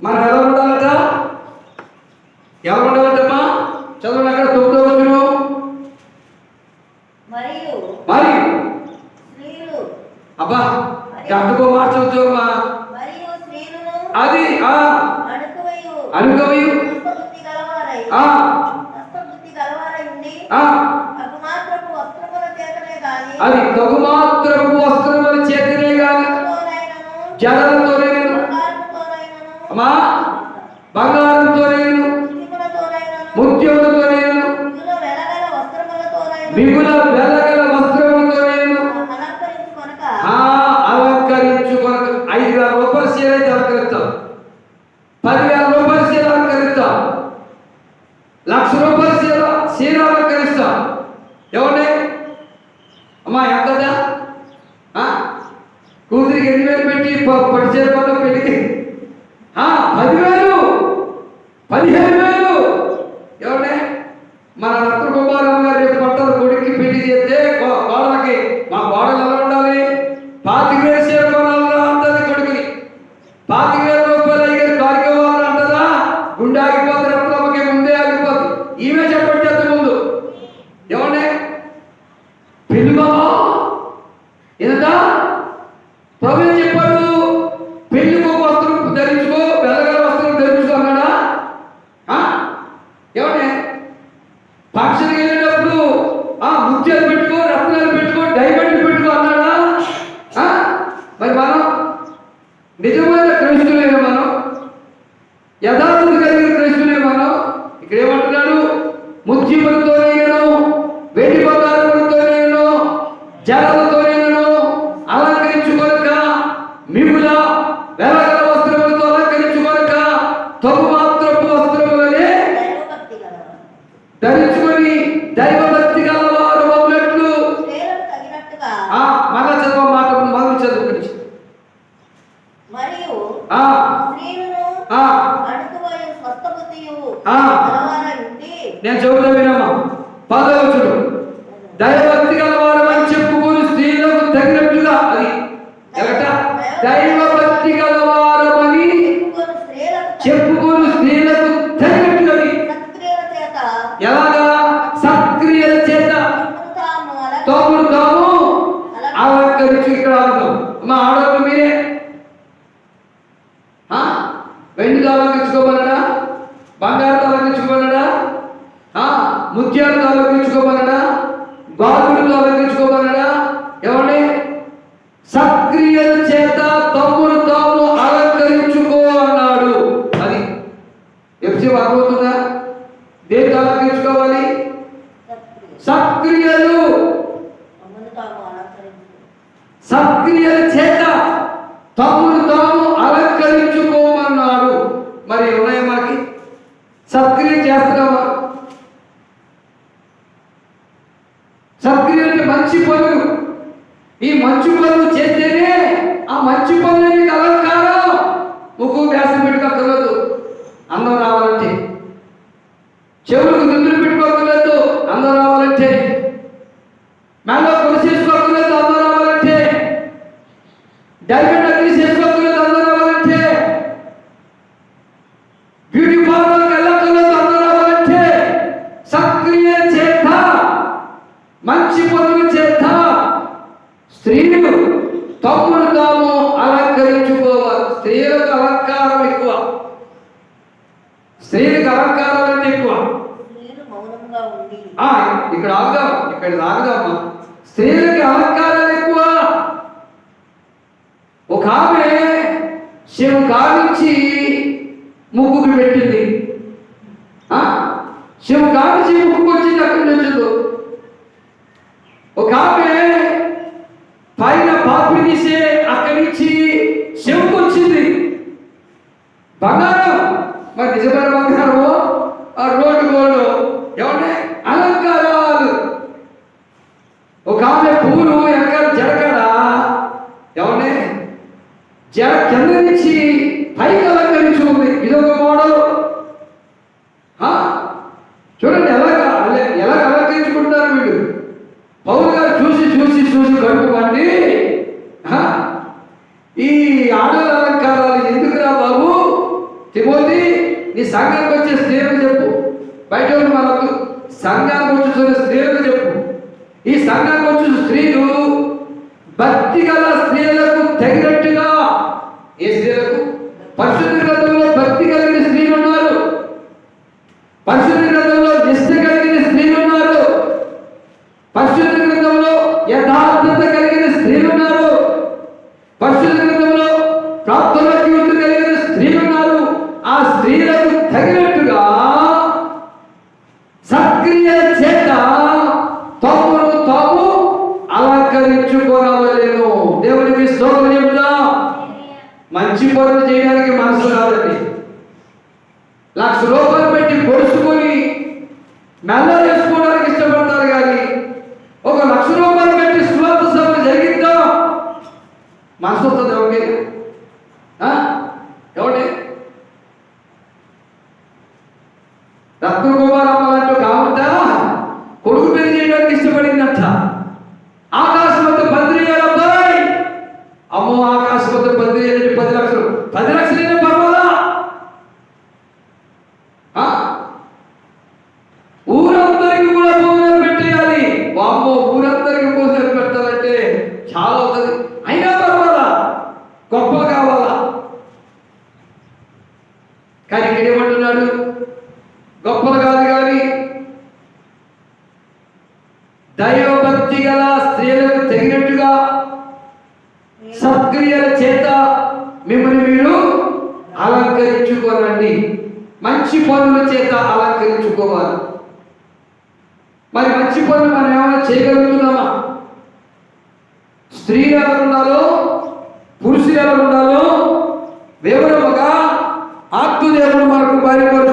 మనం ఎలా ఉండాలట ఎలా ఉండాలంటమ్మా చదవండి అక్కడ తొమ్మిదో రోజులు మరియు మరి? స్త్రీలు. అబ్బా గంటకో మరియు స్త్రీలను అది ఆ. అనుకవయు ఆ. ఆ. అది తగు మాత్రపు వస్త్రముల చేతినే గాని తోనైనను జడలతో నేను బంగారముతోనైనను అమ్మా బంగారంతో నేను ముత్యములతోనైనను ముత్యములతో నేను ఇందులో మిగుల వెలగల వస్త్రములతో నేను అలంకరించుకొనక ఆ ఐదు వేల రూపాయల చీర అయితే అలంకరిస్తాం. పదివేల రూపాయల చీర అలంకరిస్తాం. లక్ష రూపాయల చీర చీర అలంకరిస్తాం. ఎవరి అమ్మా ఎంతదా? కూతురికి ఎన్ని వేలు పెట్టి పట్టు చీర పెళ్ళికి? పదిహేను యథార్థత కలిగిన క్రైస్తులే మనం ఇక్కడ ఏమంటున్నాడు? ముత్యములతో నేను వెండి బంగారములతో నేను జలలతో నేను అలంకరించుకొనక మిగుల వెలగల వస్త్రములతో అలంకరించుకొనక తగు మాత్రపు వస్త్రములనే ధరించుకొని దైవభక్తి స్త్రీలకు తగినట్టుగా ఆ మళ్ళా చదువు మాట మొదలు చదువు మరియు నేను చెబుతా వినమ్మా. పదవచ్చుడు దైవభక్తి అని చెప్పుకొని స్త్రీలకు తగినట్టుగా అది. ఎలట దైవభక్తి గలవారమని చేస్తున్నావా? చేస్తున్నామా అంటే మంచి పనులు. ఈ మంచి పనులు చేస్తేనే ఆ మంచి పనులకి అలంకారం ముక్కు వ్యాసం పెట్టుకోక్కర్లేదు అందం రావాలంటే. చెవులకు దుద్దులు పెట్టుకోక్కర్లేదు అందం రావాలంటే. మెల్లో కొలిసి చేసుకోకూడదు అందరూ రావాలంటే డైమండ్ అగ్రి చేసుకోకూడదు అందరూ రావాలంటే బ్యూటీ పార్లర్కి వెళ్ళకూడదు అందరూ రావాలంటే సక్రియ చేత మంచి పనులు చేత స్త్రీలు తమ్ముడు తాము అలంకరించుకోవాలి స్త్రీలకు అలంకారం ఎక్కువ. స్త్రీలకు అలంకారం అంటే ఎక్కువ. ఇక్కడ ఆగుదాం ఇక్కడ ఆగుదామా? స్త్రీలకి అలంకారాలు ఎక్కువ. ఒక ఆమె శివ కావించి ముక్కుకు పెట్టింది ఆ? శివ కావించి ముక్కుకు వచ్చింది అక్కడి నుంచి వచ్చిందో ఒక ఆమె పైన పాపి తీసే అక్కడి నుంచి శివకు వచ్చింది బంగారం మరి నిజమైన బంగారం ఆ రోడ్డు గోల్డ్ ఏమంటే అలంకారాలు ఒక ఆమె పూలు వెనకాల జడకడ ఏమంటే జడ కింద నుంచి పైకి అలంకరించుకుంది. ఇదొక మోడల్ చూడండి ఎలా ఎలా అలంకరించుకుంటారు వీళ్ళు? పౌరు గారు చూసి చూసి చూసి కడుపు పండి ఈ ఆడల అలంకారాలు ఎందుకురా బాబు? తిమోతి నీ సంఘానికి వచ్చే స్త్రీలు చెప్పు. బయట మనకు సంఘానికి వచ్చే స్త్రీలు చెప్పు. ఈ సంఘానికి వచ్చిన స్త్రీలు భక్తి గల స్త్రీలకు తగినట్టుగా పరిశుద్ధ గ్రంథంలో భక్తి కలిగిన స్త్రీలు ఉన్నారు పరిశుద్ధ గ్రంథంలో నిష్ట కలిగిన స్త్రీలు ఉన్నారు పరిశుద్ధ గ్రంథంలో యథార్థత కలిగిన స్త్రీలు ఉన్నారు పరిశుద్ధ గ్రంథంలో ప్రార్థన జీవితం కలిగిన స్త్రీలు ఉన్నారు ఆ స్త్రీ మంచి పనులు చేయడానికి మనసు రాదండి లక్ష రూపాయలు పెట్టి పొడుచుకొని మెల్ల చేసుకోవడానికి ఇష్టపడతారు కానీ ఒక లక్ష రూపాయలు పెట్టి సువార్త సభ జరిగిద్దాం? మనసు వస్తుంది ఎవరికి దైవభక్తి గల స్త్రీలకు తగినట్టుగా సత్క్రియల చేత మిమ్మల్ని మీరు అలంకరించుకోనండి. మంచి పనుల చేత అలంకరించుకోవాలి. మరి మంచి పనులు మనం ఏమైనా చేయగలుగుతున్నామా? స్త్రీలు ఎలా ఉండాలో పురుషులు ఎలా ఉండాలో వివరం